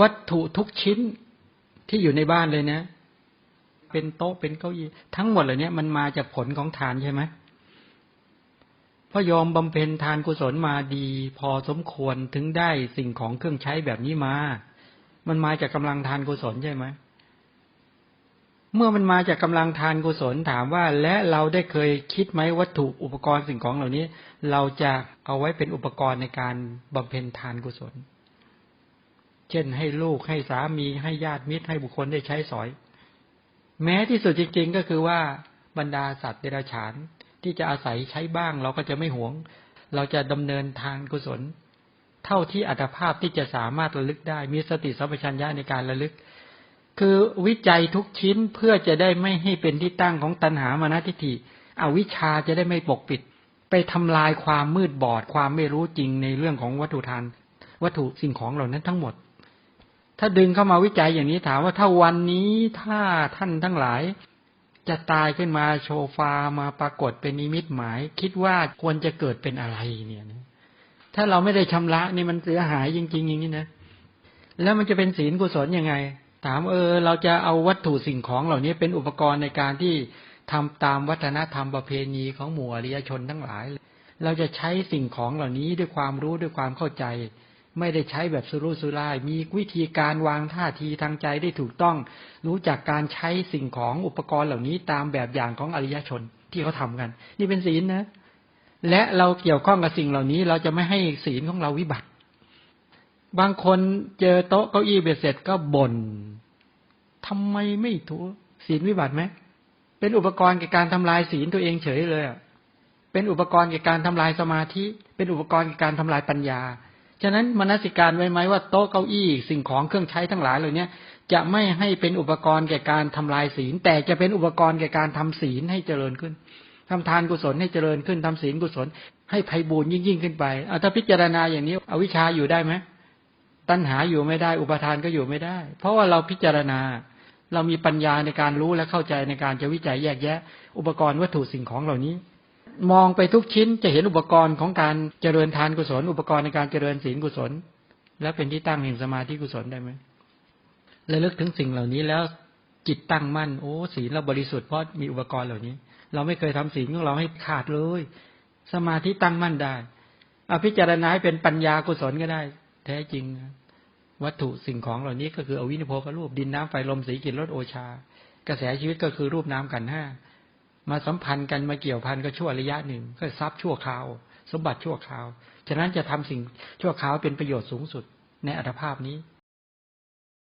วัตถุทุกชิ้นที่อยู่ในบ้านเลยนะ เป็นโต๊ะเป็นเก้าอี้ทั้งหมดเหล่านี้มันมาจากผลของทานใช่ไหมพอยอมบำเพ็ญทานกุศลมาดี พอสมควรถึงได้สิ่งของเครื่องใช้แบบนี้มา มันมาจากกำลังทานกุศลใช่ไหมเมื่อมันมาจากกำลังทานกุศลถามว่า และเราได้เคยคิดไหมวัตถุอุปกรณ์สิ่งของเหล่านี้ เราจะเอาไว้เป็นอุปกรณ์ในการบำเพ็ญทานกุศล เช่น ให้ลูกให้สามีให้ญาติมิตรให้บุคคลได้ใช้สอย แม้ที่สุดจริงๆก็คือว่าบรรดาสัตว์เดรัจฉานที่จะอาศัยใช้บ้าง เราก็จะไม่หวง เราจะดำเนินทานกุศล เท่าที่อัตภาพที่จะสามารถระลึกได้ มีสติสัมปชัญญะในการระลึก คือวิจัยทุกชิ้นเพื่อจะได้ไม่ให้เป็นที่ตั้งของตัณหามานะทิฏฐิอวิชชาจะได้ไม่ปกปิด ไปทำลายความมืดบอดความไม่รู้จริงในเรื่องของวัตถุทานวัตถุสิ่งของเหล่านั้นทั้งหมด ถ้าดึงเข้ามาวิจัยอย่างนี้ถามว่าถ้าวันนี้ถ้าท่านทั้งหลาย จะตายขึ้นมาโชฟามาปรากฏเป็นนิมิตหมาย คิดว่าควรจะเกิดเป็นอะไรเนี่ยนะถ้าเราไม่ได้ชำระนี่มันเสียหายจริงๆอย่างนี้นะแล้วมันจะเป็นศีลกุศลยังไง ถามเออ เราจะเอาวัตถุสิ่งของเหล่านี้เป็นอุปกรณ์ในการที่ทำตามวัฒนธรรมประเพณีของหมู่อริยชนทั้งหลาย เราจะใช้สิ่งของเหล่านี้ด้วยความรู้ด้วยความเข้าใจ ไม่ได้ใช้แบบสุรุ่ยสุร่าย มีวิธีการวางท่าทีทางใจได้ถูกต้อง รู้จักการใช้สิ่งของอุปกรณ์เหล่านี้ตามแบบอย่างของอริยชนที่เขาทากัน นี่เป็นศีลนะ และเราเกี่ยวข้องกับสิ่งเหล่านี้ เราจะไม่ให้ศีลของเราวิบัติ บางคนเจอโต๊ะเก้าอี้เบียดเสร็จก็บน่นทำไมไม่ถูศีลวิบัติไหมเป็นอุปกรณ์แก่การทำลายศีลตัวเองเฉยเลยเป็นอุปกรณ์แก่การทำลายสมาธิ เป็นอุปกรณ์แก่การทำลายปัญญา ฉะนั้นมนสิการไว้ไหมว่าโต๊ะเก้าอี้สิ่งของเครื่องใช้ทั้งหลายเหล่านี้จะไม่ให้เป็นอุปกรณ์แก่การทำลายศีล แต่จะเป็นอุปกรณ์แก่การทำศีลให้เจริญขึ้นทำทานกุศลให้เจริญขึ้นทำศีลกุศล ให้ไพ่บูรยิ่งยิ่งขึ้นไปเอาถ้าพิจารณาอย่างนี้อวิชชาอยู่ได้ไหมตัณหาอยู่ไม่ได้ อุปทานก็อยู่ไม่ได้ เพราะว่าเราพิจารณา เรามีปัญญาในการรู้และเข้าใจในการจะวิจัยแยกแยะ อุปกรณ์วัตถุสิ่งของเหล่านี้ มองไปทุกชิ้นจะเห็นอุปกรณ์ของการเจริญทานกุศล อุปกรณ์ในการเจริญศีลกุศล และเป็นที่ตั้งแห่งสมาธิกุศลได้ไหมและลึกถึงสิ่งเหล่านี้แล้วจิตตั้งมั่นโอ้ศีลเราบริสุทธิ์เพราะมีอุปกรณ์เหล่านี้ เราไม่เคยทำศีลของเราให้ขาดเลย สมาธิตั้งมั่นได้อภิจารณาเป็นปัญญากุศลก็ได้ แท้จริง วัตถุสิ่งของเหล่านี้ก็คืออวินิโพกรูปดินน้ำไฟลมสีกลิ่นรสโอชา กระแสชีวิตก็คือรูปน้ำกันห้า มาสัมพันธ์กันมาเกี่ยวพันก็ชั่วระยะหนึ่งก็ทรัพย์ชั่วคราว สมบัติชั่วคราว ฉะนั้นจะทำสิ่งชั่วคราวเป็นประโยชน์สูงสุดในอัตภาพนี้